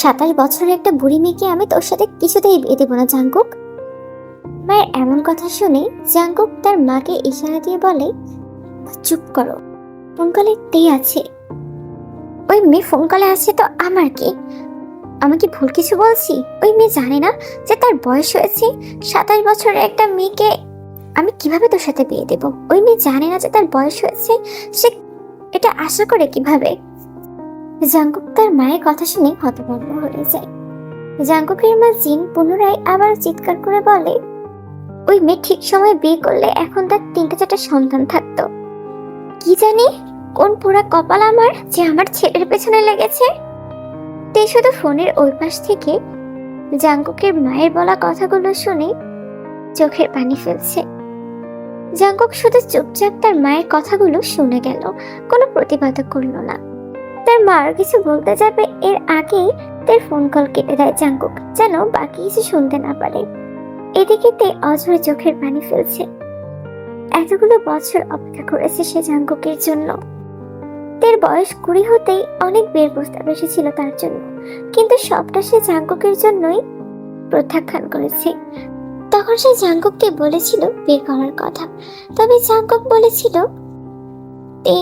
সাতাশ বছরের একটা বুড়ি মেয়েকে আমি তোর সাথে কিছুতেই বিয়ে দেবো না, জাঙ্কুক। মায়ের এমন কথা শুনে জাঙ্কুক তার মাকে ইশারা দিয়ে বলে, চুপ করো ফোন কলে তে আছে। ওই মেয়ে ফোন কলে আছে তো আমার কি? আমি কি ভুল কিছু বলছি? ওই মেয়ে জানে না যে তার বয়স হয়েছে, সাতাশ বছরের একটা মেয়েকে আমি কীভাবে তোর সাথে বিয়ে দেব? ওই মেয়ে জানে না যে তার বয়স হয়েছে, সে এটা আশা করে কীভাবে? জাঙ্কুক তার মায়ের কথা শুনে হতভম্ব হয়ে যায়। জাঙ্কুকের মা জিন পুনরায় আবার চিৎকার করে বলে, ওই মেয়ে ঠিক সময় বিয়ে করলে এখন তার তিনটা চারটা সন্তান থাকতো। কি জানি কোন পোড়া কপাল আমার যে আমার ছেলের পেছনে লেগেছে? তে শুধু ফোনের ওই পাশ থেকে জাঙ্কুকের মায়ের বলা কথাগুলো শুনে চোখের পানি ফেলছে। জাঙ্কুক শুধু চুপচাপ তার মায়ের কথাগুলো শুনে গেল, কোনো প্রতিবাদও করল না। তার মা আর কিছু বলতে যাবে, এর আগেই তার ফোন কল কেটে দেয় জাঙ্কুক, যেন বাকি কিছু শুনতে না পারে। এদিকে তে অঝরে চোখের পানি ফেলছে। এতগুলো বছর অপেক্ষা করেছে সে জাঙ্কুকের জন্য। তের বয়স কুড়ি হতেই অনেক বের প্রস্তাব এসেছিল তার জন্য, কিন্তু সবটা সে জাঙ্কুকের জন্যই প্রত্যাখ্যান করেছে। তখন সে জাঙ্কুককে বলেছিল বিয়ে করার কথা। তবে জাঙ্কুক বলেছিল, তে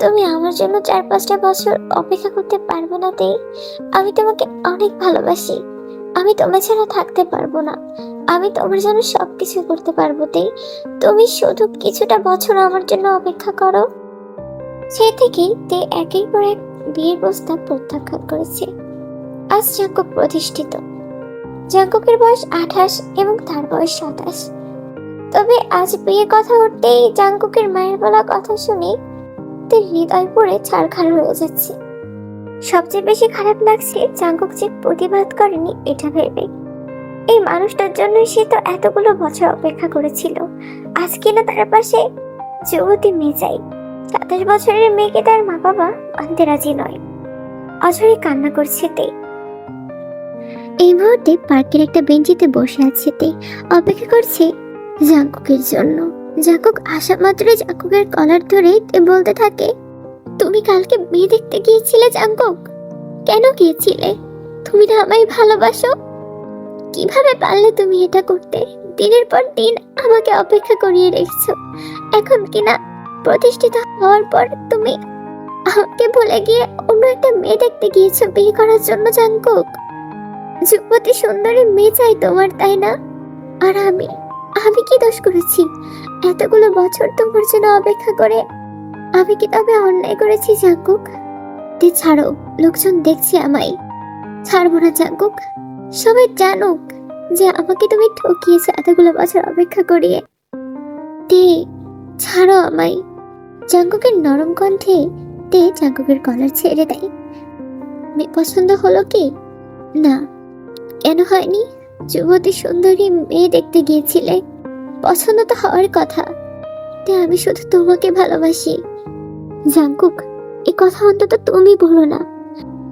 তুমি আমার জন্য চার পাঁচটা বছর অপেক্ষা করতে পারবে না তে আমি তোমাকে অনেক ভালোবাসি। আমি তোমার ছাড়া থাকতে পারব না। আমি তোমার জন্য সবকিছু করতে পারব তে তুমি শুধু কিছুটা বছর আমার জন্য অপেক্ষা করো। সে থেকেই তে একের পর এক বিয়ের প্রস্তাব প্রত্যাখ্যান করেছে। আজ জাঙ্কুক প্রতিষ্ঠিত। জাঙ্কুকের বয়স আঠাশ এবং তার বয়স সাতাশ। তবে আজ বিয়ের কথা উঠতেই জাঙ্কুকের মায়ের বলা কথা শুনে তার হৃদয় পড়ে ছাড়খাড় হয়ে যাচ্ছে। সবচেয়ে বেশি খারাপ লাগছে জাঙ্কুক যে প্রতিবাদ করেনি, এটা ভেবে। এই মানুষটার জন্য সে তো এতগুলো বছর অপেক্ষা করেছিল। আজকে না তার পাশে যুবতী মেয়ে চাই। সাতাশ বছরের মেয়েকে তার মা বাবা মানতে রাজি নয়। অঝরে কান্না করছে তে। এই মুহূর্তে পার্কের একটা বেঞ্চিতে বসে আছে তে। অপেক্ষা করছে জাঙ্কুকের জন্য। জাঙ্কুক আসা মাত্রই জাকুকের কলার ধরে বলতে থাকে, তুমি কালকে মেয়ে দেখতে গিয়েছিলে জাঙ্কুক কেন গিয়েছিলে? তুমি না আমায় ভালোবাসো? কীভাবে পারলে তুমি এটা করতে? দিনের পর দিন আমাকে অপেক্ষা করিয়ে রেখেছো। এখন কিনা প্রতিষ্ঠিত হওয়ার পর তুমি আমাকে ভুলে গিয়ে অন্য একটা মেয়ে দেখতে গিয়েছো বিয়ে করার জন্য জাঙ্কুক যুবতী সুন্দরী মেয়ে চাই তোমার, তাই না? আর আমি? আমি কি দোষ করেছি? এতগুলো বছর তোমার জন্য অপেক্ষা করে আমি কি তবে অন্যায় করেছি, জাঙ্কুক? তে ছাড়ো, লোকজন দেখছে আমায়। ছাড়বো না, জাঙ্কুক। সবাই জানুক যে আমাকে তুমি ঠকিয়েছো এতগুলো বছর অপেক্ষা করিয়ে। তে, ছাড়ো আমায়। জাঙ্কুকের নরম কণ্ঠে তে জাঙ্কুকের কলার ছেড়ে দেয়। পছন্দ হলো কি? না। কেন হয়নি? যুবতী সুন্দরী মেয়ে দেখতে গিয়েছিলে, পছন্দ তো হওয়ার কথা তে আমি শুধু তোমাকে ভালোবাসি। জাঙ্কুক এই কথা অন্তত তুমি বলো না।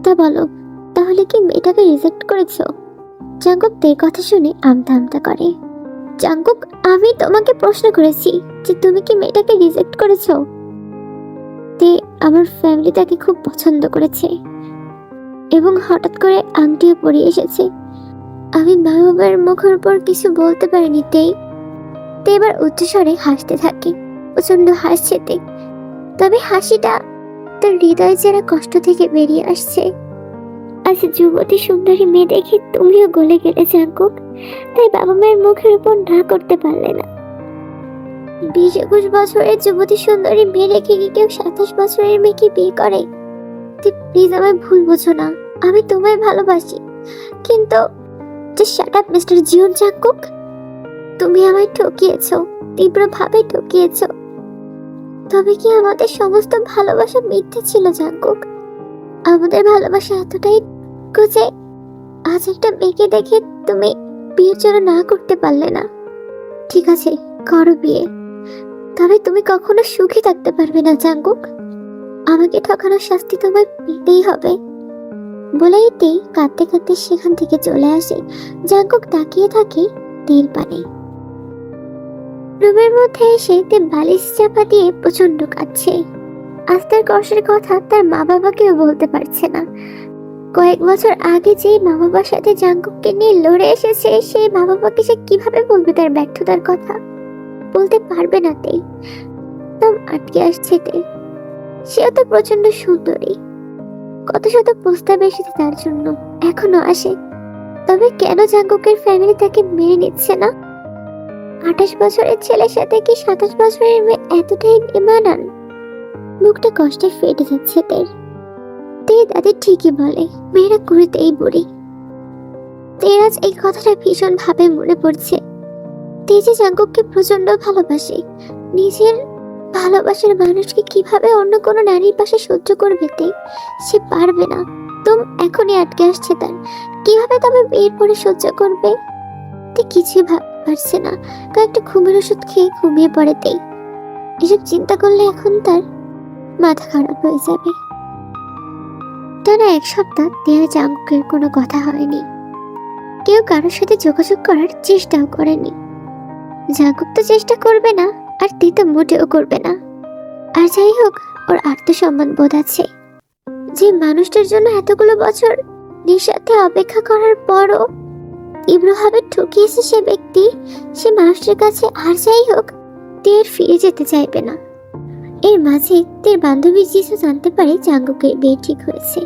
তা বলো, তাহলে কি মেয়েটাকে রিজেক্ট করেছ? জাঙ্কুক তের কথা শুনে আমতা আমতা করে। জাঙ্কুক, আমি তোমাকে প্রশ্ন করেছি যে তুমি কি মেয়েটাকে রিজেক্ট করেছ? তে আমার ফ্যামিলি তাকে খুব পছন্দ করেছে। এবং হঠাৎ করে আংটিও পরিয়ে এসেছে। আমি মা বাবার মুখের উপর কিছু বলতে পারিনি, তেই। তে এবার উচ্চস্বরে হাসতে থাকে প্রচণ্ড হাসছে তে তবে হাসিটা তার হৃদয় যারা কষ্ট থেকে বেরিয়ে আসছে। আজ যুবতী সুন্দরী মেয়ে দেখে তুমিও গলে গেলে, জাঙ্কুক। তাই বাবা মায়ের মুখের উপর না করতে পারলে না। বিশ একুশ বছরের যুবতী সুন্দরী মেয়ে রেখে কি কেউ সাতাশ বছরের মেয়েকে বিয়ে করে? প্লিজ আমায় ভুল বোঝো না। আমি তোমায় ভালোবাসি। কিন্তু যে shut up mister Jeon Jungkook তুমি আমায় ঠকিয়েছো, তীব্রভাবে ঠকিয়েছো। তবে কি আমাদের সমস্ত ভালোবাসা মিথ্যে ছিল, জাঙ্কুক? আমাদের ভালোবাসা এতটাই যে আজ একটা মেয়েকে দেখে তুমি বিয়ের জন্য না করতে পারলে না। ঠিক আছে, করো বিয়ে। তবে তুমি কখনো সুখী থাকতে পারবে না, জাঙ্কুক। আমাকে ঠকানোর শাস্তি তোমায় পেতেই হবে। বলেই তে কাঁদতে কাঁদতে সেখান থেকে চলে আসে। জাঙ্কুক তাকিয়ে থাকে তীর পানে রুমের মধ্যে এসে তে বালিশ চাপা দিয়ে প্রচণ্ড কাঁদছে। আজ তার কষ্টের কথা তার মা বাবাকেও বলতে পারছে না। কয়েক বছর আগে যে মা বাবার সাথে জাঙ্কুককে নিয়ে লড়ে এসেছে, সেই মা বাবাকে সে কীভাবে বলবে তার ব্যর্থতার কথা? বলতে পারবে না তেই একদম আটকে আসছে তে। সেও তো প্রচণ্ড সুন্দরী। কত শত প্রস্তাব এসেছে তার জন্য, এখনও আসে। তবে কেন জাঙ্কুকের ফ্যামিলি তাকে মেনে নিচ্ছে না? আঠাশ বছরের ছেলের সাথে কি সাতাশ বছরের মেয়ে এতটাই বেমানান মুখটা কষ্টে ফেটে যাচ্ছে তের। তে তাদের ঠিকই বলে, মেয়েরা কুড়িতেই বুড়ি। তেরাজ এই কথাটা ভীষণ ভাবে মনে পড়ছে। তে যে জাঙ্কুককে প্রচণ্ড ভালোবাসে, নিজের ভালোবাসার মানুষকে কীভাবে অন্য কোনো নারীর পাশে সহ্য করবে সে পারবে না। তুম এখনই আটকে আসছে তার। কীভাবে তবে বিয়ের পরে সহ্য করবে? তে কিছুই পারছে না। কয়েকটা ঘুমের ওষুধ খেয়ে ঘুমিয়ে পড়ে তেই এসব চিন্তা করলে এখন তার মাথা খারাপ হয়ে যাবে। টানা এক সপ্তাহ দেয়া জাঙ্কুকের কোনো কথা হয়নি। কেউ কারোর সাথে যোগাযোগ করার চেষ্টাও করেনি। জাঙ্কুক তো চেষ্টা করবে না? আর তে তো মোটেও করবে না। আর যাই হোক, ওর আত্মসম্মান বোধ আছে। যে মানুষটার জন্য এতগুলো বছর নিঃস্বার্থে অপেক্ষা করার পরও তীব্রভাবে ঠকিয়েছে সে ব্যক্তি, সে মানুষটার কাছে আর যাই হোক, তের ফিরে যেতে চাইবে না। এর মাঝে তের বান্ধবী জিসু জানতে পারে জাঙ্গুকের বিয়ে ঠিক হয়েছে।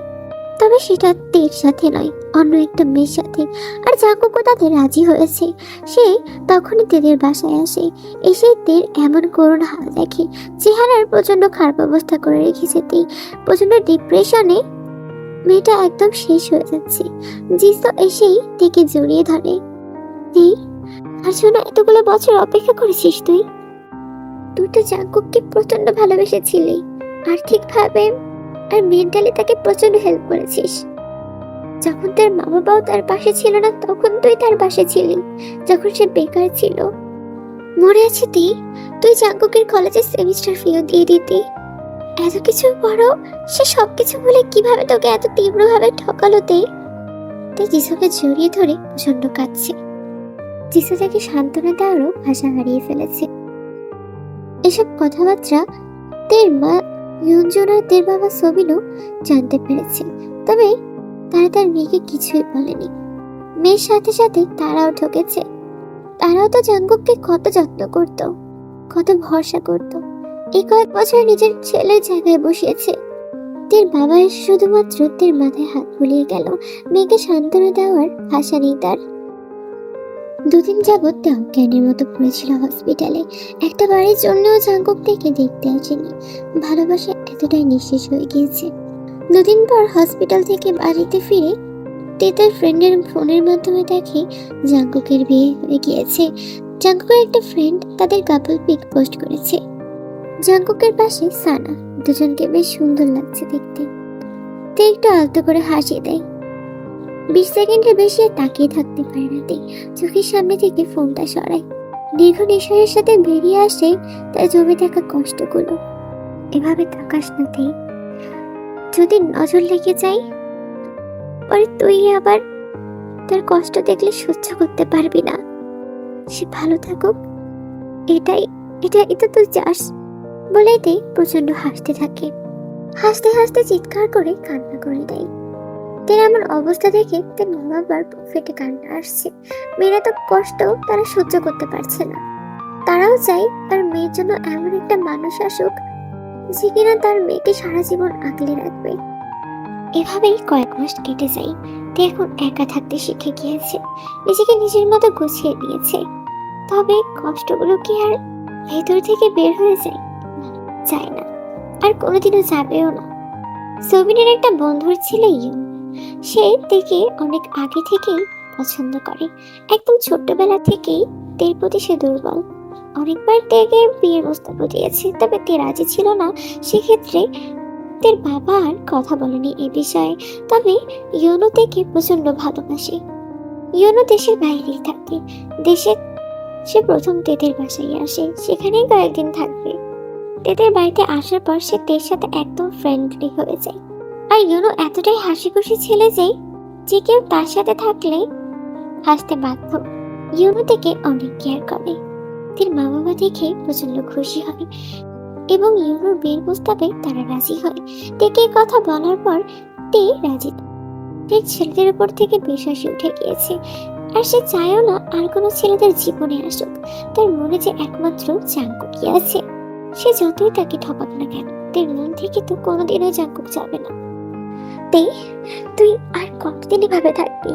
তবে সেটা তের সাথে নয় অন্য একটা মেয়ের সাথে। আর জাঙ্গুকও তাতে রাজি হয়েছে? সে তখনই তেদের বাসায় আসে। এসে তের এমন করুণ হাল দেখে, চেহারার প্রচণ্ড খারাপ অবস্থা করে রেখেছে তে প্রচণ্ড ডিপ্রেশনে মেয়েটা একদম শেষ হয়ে যাচ্ছে। জিসু এসেই তেকে জড়িয়ে ধরে। তে, আর শোনা এতগুলো বছর অপেক্ষা করেছিস তুই? তুই তো জাঙ্কুককে প্রচণ্ড ভালোবেসেছিলি। আর্থিকভাবে আর মেন্টালি তাকে প্রচণ্ড হেল্প করেছিস। যখন তার মা বাবাও তার পাশে ছিল না, তখন তুই তার পাশে ছিলি, যখন সে বেকার ছিল। মনে আছে তুই তুই জাঙ্কুকের কলেজে সেমিস্টার ফিও দিয়ে দিতি। এত কিছু পরও সে সবকিছু বলে কীভাবে তোকে এত তীব্রভাবে ঠকালো তে? তাই যিশুকে জড়িয়ে ধরে প্রচণ্ড কাঁদছে। যিশু তাকে সান্ত্বনা দেওয়ারও ভাষা হারিয়ে ফেলেছে। এসব কথাবার্তা তের মা ইয়ঞ্জন আর তের বাবা সবিনও জানতে পেরেছে। তবে তারা তার মেয়েকে কিছুই বলেনি। মেয়ের সাথে সাথে তারাও ঠকেছে তারাও তো জাঙ্গুককে কত যত্ন করত, কত ভরসা করত। এই কয়েক বছর নিজের ছেলের জায়গায় বসিয়েছে। তের বাবা এসে শুধুমাত্র তের মাথায় হাত বুলিয়ে গেল। মেয়েকে সান্ত্বনা দেওয়ার ভাষা নেই তার। দুদিন যাবৎ তে জ্ঞানের মতো পড়েছিল হসপিটালে। একটা বাড়ির জন্যও জাঙ্কুক থেকে দেখতে আসেনি। ভালোবাসা এতটাই নিঃশেষ হয়ে গিয়েছে। দুদিন পর হসপিটাল থেকে বাড়িতে ফিরে তার ফ্রেন্ডের ফোনের মাধ্যমে দেখে জাঙ্কুকের বিয়ে হয়ে গিয়েছে। জাঙ্কুকের একটা ফ্রেন্ড তাদের কাপল পিক পোস্ট করেছে। জাঙ্কুকের পাশে সানা, দুজনকে বেশ সুন্দর লাগছে দেখতে। তে একটু আলতো করে হাসি দেয়। বিশ সেকেন্ডের বেশি তাকিয়ে থাকতে পারে না তে। চোখের সামনে থেকে ফোনটা সরায়। দীর্ঘ নিঃশ্বাসের সাথে বেরিয়ে আসে তার জমে থাকা কষ্টগুলো। এভাবে তাকাস না যদি নজর লেগে যায়, পরে তুই আবার তার কষ্ট দেখলে সহ্য করতে পারবি না। সে ভালো থাকুক। এটাই এটাই তো তুই চাস বলেই তে প্রচণ্ড হাসতে থাকে। হাসতে হাসতে চিৎকার করে কান্না করে দেয়। তের এমন অবস্থা দেখে তার বাবার বুক ফেটে কান্না আসছে। মেয়েরা তো কষ্ট তারা সহ্য করতে পারছে না। তারাও চায় তার মেয়ের জন্য এমন একটা মানুষ আসুক যে কিনা তার মেয়েকে সারা জীবন আগলে রাখবে। এভাবেই কয়েক মাস কেটে যায়। তে এখন একা থাকতে শিখে গিয়েছে। নিজেকে নিজের মতো গুছিয়ে নিয়েছে। তবে কষ্টগুলো কি আর ভেতর থেকে বের হয়ে যায়? যায় না। আর কোনোদিনও যাবেও না। সবিনের একটা বন্ধুর ছেলে ইয়ং। সে দেখে অনেক আগে থেকেই পছন্দ করে। একদম ছোট্টবেলা থেকেই তের প্রতি সে দুর্বল। অনেকবার তেকে বিয়ের প্রস্তাব দিয়েছে, তবে তে রাজি ছিল না। সেক্ষেত্রে তার বাবা আর কথা বলেনি এ বিষয়ে। তবে ইউনো থেকে প্রচণ্ড ভালোবাসে। ইয়নো দেশের বাইরেই থাকে। দেশে সে প্রথম তেদের বাসায় আসে, সেখানেই কয়েকদিন থাকবে। তেদের বাড়িতে আসার পর সে তের সাথে একদম ফ্রেন্ডলি হয়ে যায়। আর ইউনো এতটাই হাসি খুশি ছেলে যে যে কেউ তার সাথে থাকলে হাসতে বাধ্য। ইউনো থেকে অনেক কেয়ার করে। তার মা বাবা দেখে প্রচণ্ড খুশি হয় এবং ইউনোর বিয়ের প্রস্তাবে তারা রাজি হয়। তেকে কথা বলার পর তে রাজি ঠিক ছেলেদের উপর থেকে বিশ্বাসী উঠে গিয়েছে। আর সে চায়ও না আর কোনো ছেলেদের জীবনে আসুক। তার মনে যে একমাত্র জাঙ্কুকি আছে? সে যতই তাকে ঠকাক না কেন, তার মন থেকে তো কোনোদিনও জাঙ্কুক যাবে না। তে, তুই আর কতদিন এভাবে থাকবি?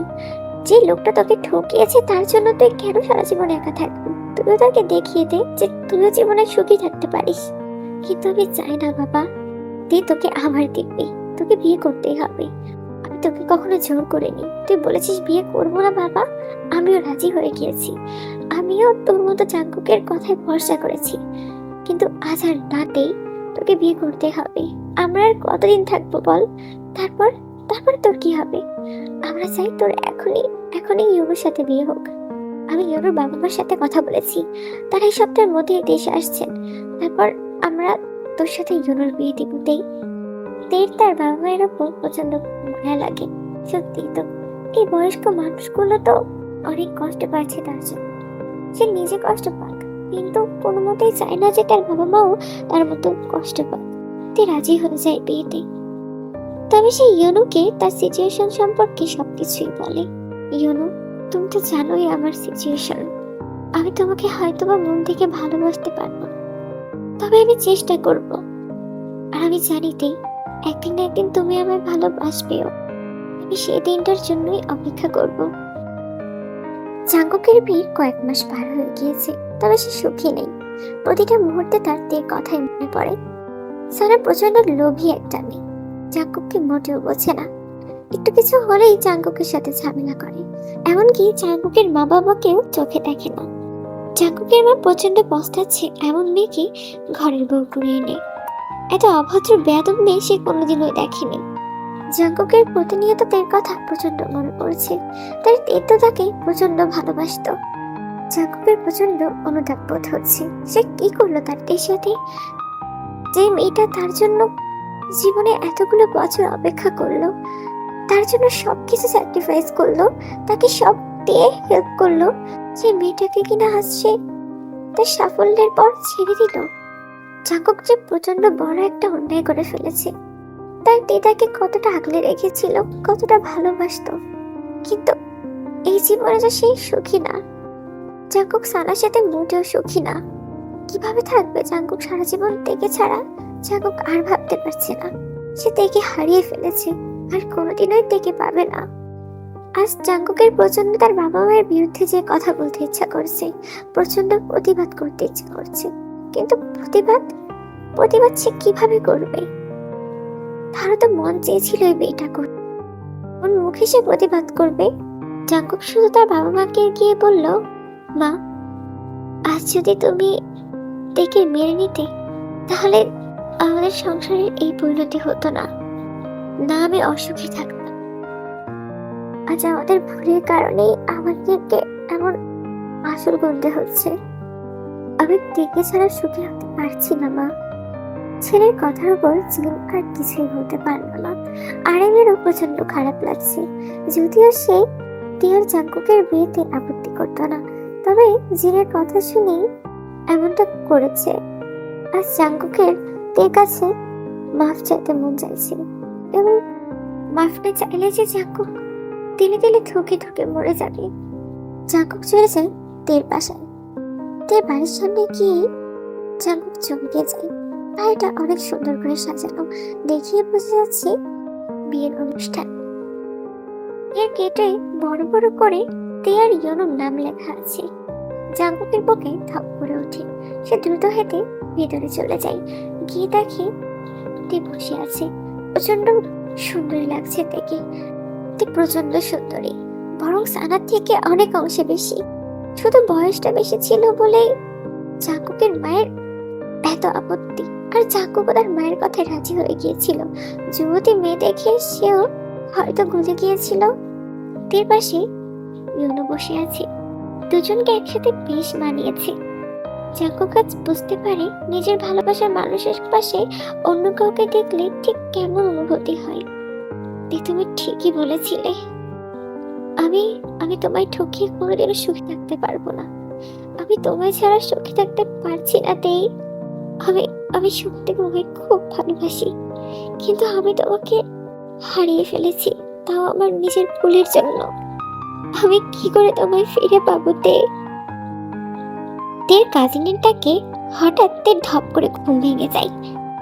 যে লোকটা তোকে ঠকিয়েছে তার জন্য তুই কেন সারা জীবন একা থাকবি? তুইও তাকে দেখিয়ে দে যে তুইও জীবনে সুখী থাকতে পারিস। কিন্তু আমি চাই না বাবা। তে তোকে আবার দেখবি। তোকে বিয়ে করতেই হবে। আমি তোকে কখনো জোর করিনি। তুই বলেছিস বিয়ে করব না বাবা। আমিও রাজি হয়ে গিয়েছি। আমিও তোর মতো চাঙ্কুকের কথায় ভরসা করেছি। কিন্তু আজ আর রাতেই তোকে বিয়ে করতে হবে। আমরা আর কতদিন থাকব বল? তারপর তারপর তোর কি হবে? আমরা চাই তোর এখনই এখনই ইউনোর সাথে বিয়ে হোক। আমি ইউনোর বাবা মার সাথে কথা বলেছি। তারা এই সপ্তাহের মধ্যে দেশে আসছেন। তারপর আমরা তোর সাথে ইউনোর বিয়ে দিব, দেই। তের তার বাবা মায়ের ওপর প্রচণ্ড মায়া লাগে। সত্যি তো, এই বয়স্ক মানুষগুলো তো অনেক কষ্ট পাচ্ছে তার জন্য। সে নিজে কষ্ট পাক, কিন্তু কোনো মতেই চায় না যে তার বাবা মাও তার মতো কষ্ট পাক। তে রাজি হয়ে যায় বিয়েতে। তবে সে ইয়নুকে তার সিচুয়েশন সম্পর্কে সবকিছুই বলে। ইয়নু তুমি তো জানোই আমার সিচুয়েশন আমি তোমাকে হয়তোবা মন থেকে ভালোবাসতে পারব। তবে আমি চেষ্টা করব। আর আমি জানি তে, একদিন না একদিন তুমি আমায় ভালোবাসবেও। আমি সেই দিনটার জন্যই অপেক্ষা করব। চাঙ্গকের বিয়ের কয়েক মাস পার হয়ে গিয়েছে, তবে সে সুখী নেই। প্রতিটা মুহূর্তে তার তের কথাই মনে পড়ে। সারা প্রচণ্ড লোভী একটা মেয়ে। চাঙ্গককে মোটেও বোঝে না। একটু কিছু হলেই চাঙ্গকের সাথে ঝামেলা করে। এমনকি চাঙ্গকের মা বাবাকেও চোখে দেখে না। চাঙ্গকের মা প্রচণ্ড পস্তাচ্ছে এমন মেয়েকে ঘরের বউ করে এনে। এত অভদ্র বেয়াদব মেয়ে সে কোনোদিনই দেখেনি। জাঙ্কুকের প্রতিনিয়ত তের কথা প্রচণ্ড মনে পড়ছে। তার তের তো তাকে প্রচণ্ড ভালোবাসত। জাঙ্কুকের প্রচণ্ড অনুতাপ বোধ হচ্ছে। সে কি করল তের সাথে যে মেয়েটা তার জন্য জীবনে এতগুলো বছর অপেক্ষা করল তার জন্য সবকিছু স্যাক্রিফাইস করল, তাকে সব দিয়ে হেল্প করল। যে মেয়েটাকে কিনা আসছে তার সাফল্যের পর ছেড়ে দিল। জাঙ্কুক যে প্রচণ্ড বড় একটা অন্যায় করে ফেলেছে, তার দিদাকে কতটা আগলে রেখেছিল, কতটা ভালোবাসতো। কিন্তু এই জীবনে যে সেই সুখী না। জাঙ্কুক সানার সাথে মোটেও সুখী না। কীভাবে থাকবে জাঙ্কুক সারা জীবন তেকে ছাড়া জাঙ্কুক আর ভাবতে পারছে না। সে তেকে হারিয়ে ফেলেছে। আর কোনোদিনই তেকে পাবে না। আজ জাঙ্কুকের প্রচণ্ড তার বাবা মায়ের বিরুদ্ধে যে কথা বলতে ইচ্ছা করছে প্রচণ্ড প্রতিবাদ করতে ইচ্ছা করছে। কিন্তু প্রতিবাদ? প্রতিবাদ সে কীভাবে করবে? তারও তো মন চেয়েছিল এই বিয়েটা করতে। ওর মুখে সে প্রতিবাদ করবে? জাঙ্কুক শুধু তার বাবা মাকে গিয়ে বলল, মা, আজ যদি তুমি দেখে মেনে নিতে, তাহলে আমাদের সংসারের এই পরিণতি হতো না। না আমি অসুখী থাকতাম আজ আমাদের ভুলের কারণেই আমাদেরকে এমন আসল গুনতে হচ্ছে। আমি দেখে ছাড়া সুখী হতে পারছি না, মা। ছেলের কথার উপর জিন আর কিছুই বলতে পারল না। আরেমেরও প্রচণ্ড খারাপ লাগছে। যদিও সে টিয়ার জাঙ্কুকের বিয়েতে আপত্তি করতো না, তবে জিনের কথা শুনেই এমনটা করেছে। আর জাঙ্কুকের তে কাছে মাফ চাইতে মন চাইছে? এবং মাফ না চাইলে যে জাকুক, দিনে দিনে থুকে থুকে মরে যাবে। জাকুক চলে যায় তের বাসায়। তের বাড়ির সামনে গিয়ে জাঙ্কুক চমকে যায়। বাড়িটা অনেক সুন্দর করে সাজানো দেখিয়ে বোঝা যাচ্ছে বিয়ের অনুষ্ঠান। এর গেটে বড় বড় করে তেয়ার ইয়নোর নাম লেখা আছে। জাঙ্কুকের বুকে ধপ করে ওঠে। সে দ্রুত হেঁটে ভেতরে চলে যায়। গিয়ে দেখে তে বসে আছে। প্রচণ্ড সুন্দরী লাগছে দেখে। প্রচণ্ড সুন্দরী। বরং সানার থেকে অনেক অংশে বেশি। শুধু বয়সটা বেশি ছিল বলে চাকুকের মায়ের এত আপত্তি। আর জাকুব তার মায়ের কথায় রাজি হয়ে গিয়েছিল। যুবতী মেয়ে দেখে সেও হয়তো গলে গিয়েছিল। তের পাশে ইউনো বসে আছে। দুজনকে একসাথে বেশ মানিয়েছে। আজ বুঝতে পারে নিজের ভালোবাসার মানুষের পাশে অন্য কাউকে দেখলে ঠিক কেমন অনুভূতি হয়। তুমি ঠিকই বলেছিলে। আমি আমি তোমায় ঠকিয়ে কোনোদিনও সুখী থাকতে পারব না। আমি তোমায় ছাড়া সুখী থাকতে পারছি না, তেই। আমি আমি সত্যি তোমাকে খুব ভালোবাসি। কিন্তু আমি তোমাকে হারিয়ে ফেলেছি, তাও আমার নিজের ভুলের জন্য। আমি কি করে তোমায় ফিরে পাবো তে তের কাজিনের হঠাৎ তের ধপ করে ঘুম ভেঙে যায়।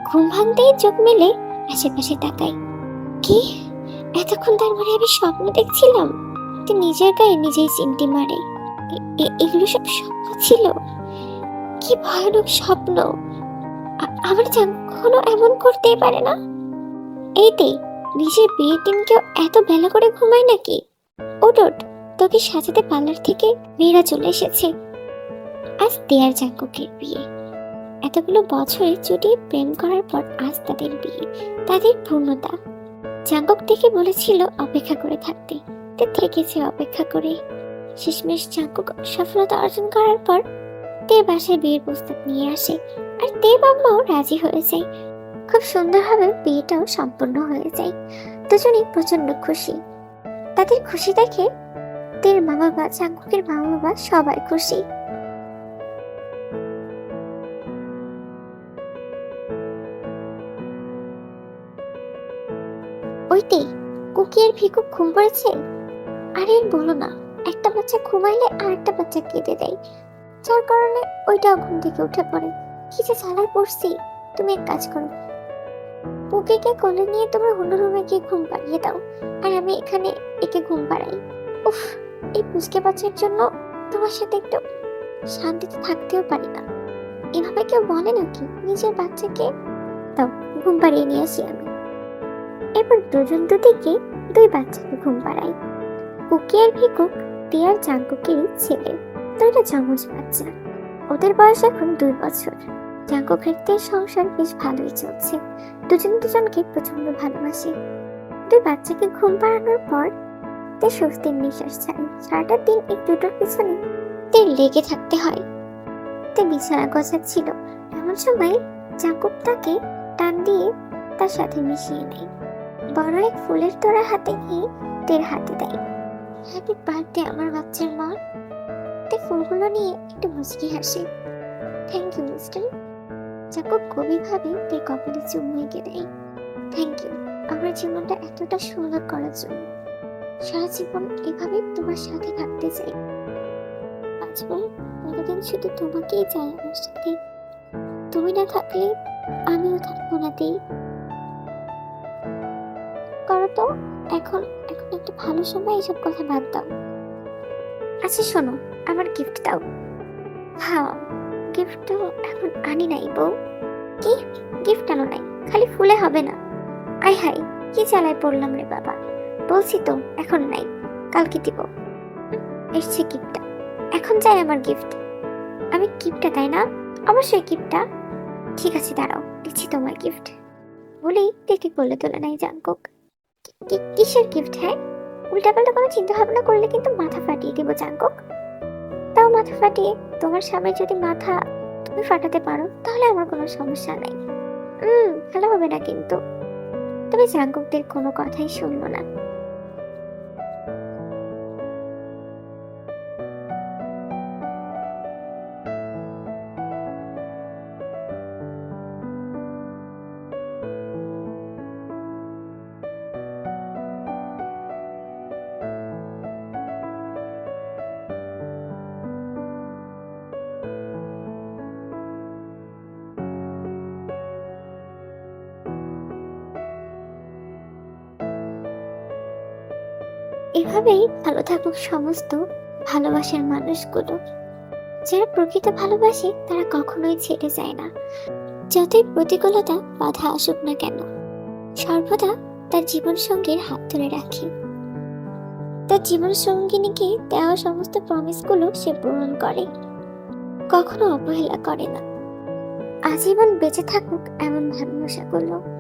ঘুম ভাঙতেই চোখ মেলে আশেপাশে তাকাই কি? এতক্ষণ তার মানে আমি স্বপ্ন দেখছিলাম। নিজের গায়ে নিজেই চিমটি মারে। এগুলো সব স্বপ্ন ছিল। কি ভয়ানক স্বপ্ন! আমার কখনো এমন করতেই পারে না। এইতে নিজের বিয়ের দিন কেউ এত বেলা করে ঘুমায় নাকি? ওট ওট তোকে সাজাতে পার্লার থেকে মেয়েরা চলে এসেছে। আজ দেয়ার জাঙ্কুকের বিয়ে। এতগুলো বছরে চুটিয়ে প্রেম করার পর আজ তাদের বিয়ে, তাদের পূর্ণতা। জাঙ্কুক থেকে বলেছিল অপেক্ষা করে থাকতে, তে থেকেছে অপেক্ষা করে। শেষমেশ জাঙ্কুক সফলতা অর্জন করার পর তের বাসায় বিয়ের প্রস্তাব নিয়ে আসে আর তে বাবাও রাজি হয়ে যায়। খুব সুন্দরভাবে বিয়েটাও সম্পন্ন হয়ে যায়। দুজনেই প্রচণ্ড খুশি। তাদের খুশি দেখে তের মা বাবা জাঙ্কুকের মা বাবা সবাই খুশি। ওইতে কুকি আর ভিকু ঘুম পড়েছে? আরে বলো না, একটা বাচ্চা ঘুমাইলে আর একটা বাচ্চা কেঁদে দেয়। যার কারণে ওইটাও ঘুম থেকে উঠে পড়ে কি যে জ্বালায় পড়ছি। তুমি এক কাজ করো। পুকিকে কোলে নিয়ে তোমার অন্য রুমে গিয়ে ঘুম পাড়িয়ে দাও, আর আমি এখানে একে ঘুম পাড়াই। উফ, এই পুচকে বাচ্চার জন্য তোমার সাথে একটু শান্তিতে থাকতেও পারি না। এভাবে কেউ বলে নাকি নিজের বাচ্চাকে? দাও, ঘুম পাড়িয়ে নিয়ে আসি আমি। এরপর দুজন দুদিকে দুই বাচ্চাকে ঘুম পাড়াই কুকি আর ভিকুক টিয়ার জাঙ্কুকেরই ছেলে, দুইটা জমজ বাচ্চা। ওদের বয়স এখন দুই বছর। জাঙ্কুকের তে সংসার বেশ ভালোই চলছে। দুজন দুজনকে প্রচণ্ড ভালোবাসে। দুই বাচ্চাকে ঘুম পাড়ানোর পর তে স্বস্তির নিঃশ্বাস ছাড়ে। সারাটা দিন এই দুটোর পিছনে তে লেগে থাকতে হয়। তে বিছানা গোছাচ্ছিল এমন সময় জাকুব তাকে টান দিয়ে তার সাথে মিশিয়ে নেয়। বড় এক ফুলের তোড়া হাতে নিয়ে তের হাতে দেয়। হ্যাপি বার্থডে আমার বাচ্চার মা তে ফুলগুলো নিয়ে একটু মুচকি হাসে। থ্যাংক ইউ মিস্টার জাকুব গভীরভাবে তের কপালে চুমু এঁকে দেয়। থ্যাংক ইউ আমার জীবনটা এতটা সুন্দর করার জন্য। সারা জীবন এভাবে তোমার সাথে থাকতে চাই। বাঁচবো কতদিন শুধু তোমাকেই চাই আমার সাথে তুমি না থাকলে আমিও থাকব না করো তো। এখন এখন একটা ভালো সময় এসব কথা বাদ দাও। আচ্ছা শোনো, আমার গিফট দাও। হ্যাঁ গিফট তো এখন আনি নাই বউ। কি? গিফট আনো নাই? খালি ফুলে হবে না। আই হাই কি চালায় পড়লাম রে বাবা। বলছি তো, এখন নাই। কালকে দিব। এসছে গিফটটা এখন চাই আমার গিফট আমি গিফটটা তাই না? অবশ্যই গিফটটা ঠিক আছে, দাঁড়াও, দিচ্ছি তোমার গিফট বলেই দেখে করলে তোলে নাই জাঙ্কক কিসের গিফট হ্যাঁ? উল্টাপাল্টা কোনো চিন্তা ভাবনা করলে কিন্তু মাথা ফাটিয়ে দেবো, জাঙ্কক। তাও মাথা ফাটিয়ে তোমার স্বামীর যদি মাথা তুমি ফাটাতে পারো, তাহলে আমার কোনো সমস্যা নাই। হুম ভালো হবে না কিন্তু। তবে জাঙ্কুকদের কোনো কথাই শুনলো না। এভাবেই ভালো থাকুক সমস্ত ভালোবাসার মানুষগুলো। যারা প্রকৃত ভালোবাসে, তারা কখনোই ছেড়ে যায় না। যতই প্রতিকূলতা বাধা আসুক না কেন, সর্বদা তার জীবন সঙ্গীর হাত ধরে রাখে। তার জীবন সঙ্গিনীকে দেওয়া সমস্ত প্রমিসগুলো সে পূরণ করে। কখনো অবহেলা করে না। আজীবন বেঁচে থাকুক এমন ভালোবাসাগুলো।